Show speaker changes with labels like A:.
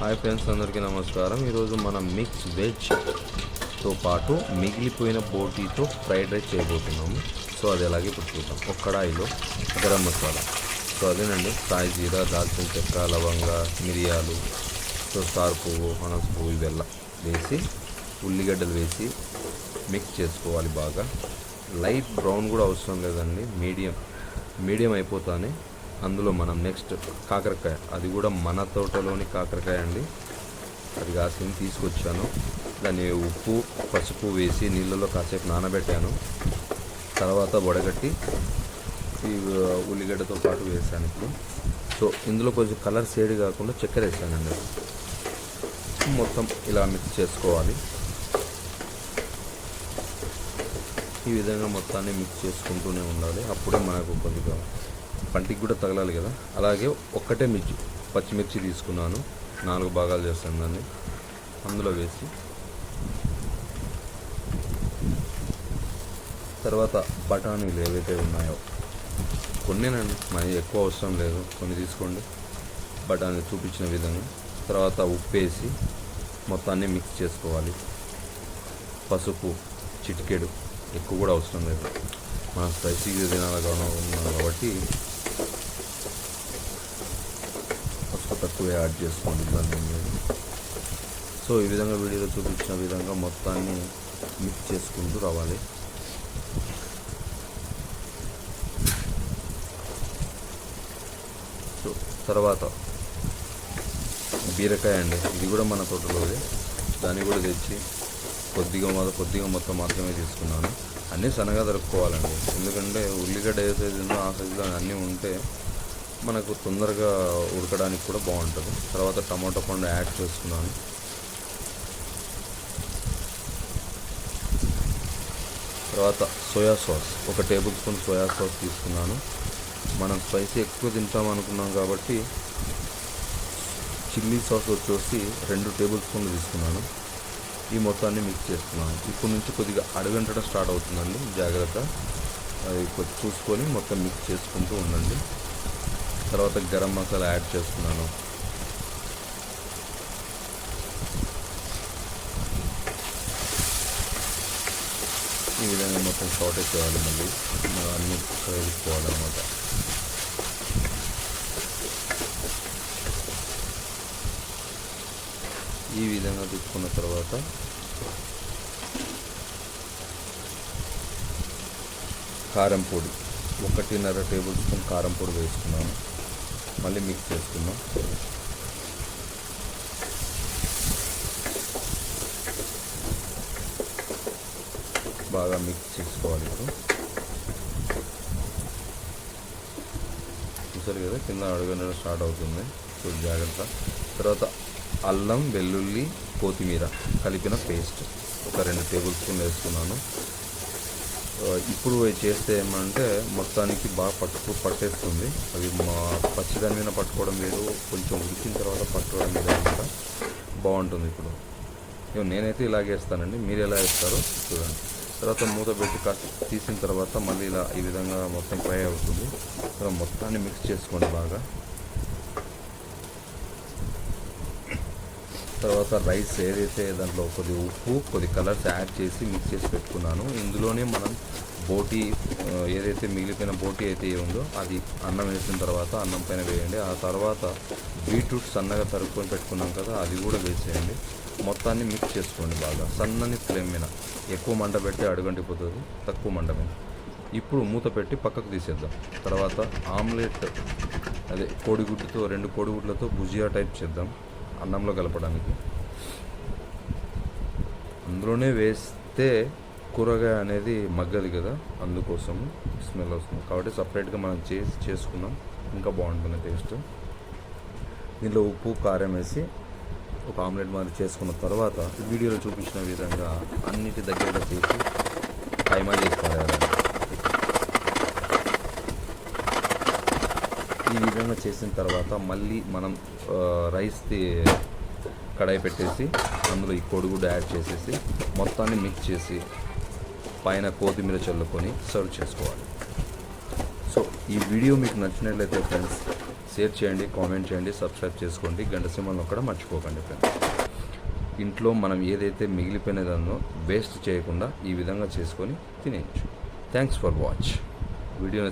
A: Hi friends అందరికీ నమస్కారం. ఈరోజు మనం మిక్స్ వెజ్తో పాటు మిగిలిపోయిన బోటీతో ఫ్రైడ్ రైస్ చేయబోతున్నాము. సో అది అలాగే ఇప్పుడు చూద్దాం. ఒక కడాయిలో గరం మసాలా. సో అదేనండి. సాయి జీరా దాల్చిన చెక్క లవంగ మిరియాలు సో స్టార్ పువ్వు అనస పువ్వు ఇవెల్ల వేసి ఉల్లిగడ్డలు వేసి మిక్స్ చేసుకోవాలి బాగా. లైట్ బ్రౌన్ కూడా అవసరం లేదండి. మీడియం మీడియం అయిపోతానే అందులో మనం నెక్స్ట్ కాకరకాయ. అది కూడా మన తోటలోని కాకరకాయ అండి. అది కాసిన తీసుకొచ్చాను. దాన్ని ఉప్పు పసుపు వేసి నీళ్ళలో కాసేపు నానబెట్టాను. తర్వాత వడగట్టి ఈ ఉల్లిగడ్డతో పాటు వేసాను ఇప్పుడు. సో ఇందులో కొంచెం కలర్ షేడ్ కాకుండా చక్కెర వేసానండి. మొత్తం ఇలా మిక్స్ చేసుకోవాలి. ఈ విధంగా మొత్తాన్ని మిక్స్ చేసుకుంటూనే ఉండాలి. అప్పుడే మనకు కొద్దిగా పంటికి కూడా తగలాలి కదా. అలాగే ఒక్కటే మిర్చి పచ్చిమిర్చి తీసుకున్నాను. నాలుగు భాగాలు చేస్తాను దాన్ని. అందులో వేసి. తర్వాత బఠానీలు ఏవైతే ఉన్నాయో కొన్నేనండి. మరి ఎక్కువ అవసరం లేదు. కొన్ని తీసుకోండి. బఠానీ చూపించిన విధంగా. తర్వాత ఉప్పు వేసి మొత్తాన్ని మిక్స్ చేసుకోవాలి. పసుపు చిటికెడు ఎక్కువ కూడా అవసరం లేదు. మనం స్పైసీగా తినాలి ఉన్నాం కాబట్టి పసుపు తక్కువ యాడ్ చేసుకోండి దాన్ని సో ఈ విధంగా వీడియోలో చూపించిన విధంగా మొత్తాన్ని మిక్స్ చేసుకుంటూ రావాలి. సో తర్వాత బీరకాయ అండి. ఇది కూడా మన తోటలో దాన్ని కూడా తెచ్చి కొద్దిగా మొదలు కొద్దిగా మొత్తం మాత్రమే తీసుకున్నాను. అన్నీ సన్నగా దొరుక్కోవాలండి ఎందుకంటే ఉల్లిగడ్డ ఏ సైజు ఉందో ఆ సైజులో అన్నీ ఉంటే మనకు తొందరగా ఉడకడానికి కూడా బాగుంటుంది. తర్వాత టమాటో పండు యాడ్ చేసుకున్నాను. తర్వాత సోయా సాస్ ఒక టేబుల్ స్పూన్ సోయా సాస్ తీసుకున్నాను. మనం స్పైసీ ఎక్కువ తింటాం అనుకున్నాం కాబట్టి చిల్లీ సాస్ వచ్చేసి రెండు టేబుల్ స్పూన్లు తీసుకున్నాను. ఈ మొత్తాన్ని మిక్స్ చేసుకున్నాను ఇప్పటి నుంచి కొద్దిగా అడుగంటడం స్టార్ట్ అవుతుందండి. జాగ్రత్త. అది కొద్ది చూసుకొని మొత్తం మిక్స్ చేసుకుంటూ ఉండండి. తర్వాత గరం మసాలా యాడ్ చేసుకున్నాను. ఈ విధంగా మొత్తం షార్ట్ చేయాలి మళ్ళీ. మనం అన్ని వేసుకోవాలన్నమాట ఈ విధంగా తీసుకున్న తర్వాత కారం పొడి ఒకటిన్నర టేబుల్ స్పూన్ కారం పొడి వేసుకున్నాను. మళ్ళీ మిక్స్ చేసుకుందాం. బాగా మిక్స్ చేసుకోవాలి ఇప్పుడు. చూసారు కదా కింద అడుగున స్టార్ట్ అవుతుంది. సో జాగ్రత్త. తర్వాత అల్లం వెల్లుల్లి కొత్తిమీర కలిపిన పేస్ట్ ఒక రెండు టేబుల్ స్పూన్ వేసుకున్నాను. ఇప్పుడు చేస్తే ఏమంటే మొత్తానికి బాగా పట్టుకు పట్టేస్తుంది. అవి మా పచ్చిదాని మీద పట్టుకోవడం వేరు కొంచెం ఉడికిన తర్వాత పట్టుకోవడం మీద అనమాట బాగుంటుంది ఇప్పుడు. నేనైతే ఇలాగే వేస్తానండి. మీరు ఎలా వేస్తారో చూడండి. తర్వాత మూత పెట్టి కాస్త తీసిన తర్వాత మళ్ళీ ఇలా ఈ విధంగా మొత్తం ఫ్రై అవుతుంది. మొత్తాన్ని మిక్స్ చేసుకోండి బాగా. తర్వాత రైస్ ఏదైతే దాంట్లో కొద్ది ఉప్పు కొద్ది కలర్స్ యాడ్ చేసి మిక్స్ చేసి పెట్టుకున్నాను. ఇందులోనే మనం బోటీ ఏదైతే మిగిలిపోయిన బోటీ అయితే ఉందో అది అన్నం వేసిన తర్వాత అన్నం పైన వేయండి. ఆ తర్వాత బీట్రూట్ సన్నగా తరుక్కొని పెట్టుకున్నాం కదా అది కూడా వేసేయండి. మొత్తాన్ని మిక్స్ చేసుకోండి బాగా. సన్నని ఫ్లేమ్ మీద ఎక్కువ మంట పెట్టి అడుగంటిపోతుంది తక్కువ మంట మీద ఇప్పుడు మూత పెట్టి పక్కకు తీసేద్దాం. తర్వాత ఆమ్లెట్ అదే కోడిగుడ్డుతో రెండు కోడిగుడ్లతో భుజియా టైప్ చేద్దాం. అన్నంలో కలపడానికి. అందులోనే వేస్తే కూరగాయ అనేది మగ్గదు కదా అందుకోసం స్మెల్ వస్తుంది. కాబట్టి సపరేట్గా మనం చేసి చేసుకున్నాం ఇంకా బాగుంటుంది టేస్ట్. దీంట్లో ఉప్పు కారం వేసి ఒక ఆమ్లెట్ మాదిరి చేసుకున్న తర్వాత వీడియోలో చూపించిన విధంగా అన్నిటి దగ్గర చేసి కైమా చేసుకోవాలి ఈ విధంగా చేసిన తర్వాత మళ్ళీ మనం రైస్ కడాయి పెట్టేసి అందులో ఈ కోడిగుడ్డు యాడ్ చేసేసి మొత్తాన్ని మిక్స్ చేసి పైన కొత్తిమీర చల్లుకొని సర్వ్ చేసుకోవాలి. సో ఈ వీడియో మీకు నచ్చినట్లయితే ఫ్రెండ్స్ షేర్ చేయండి కామెంట్ చేయండి సబ్స్క్రైబ్ చేసుకోండి గంట సింబల్ కూడా మర్చిపోకండి ఫ్రెండ్స్. ఇంట్లో మనం ఏదైతే మిగిలిపోయినదో వేస్ట్ చేయకుండా ఈ విధంగా చేసుకొని తినేయచ్చు. Thanks for watch video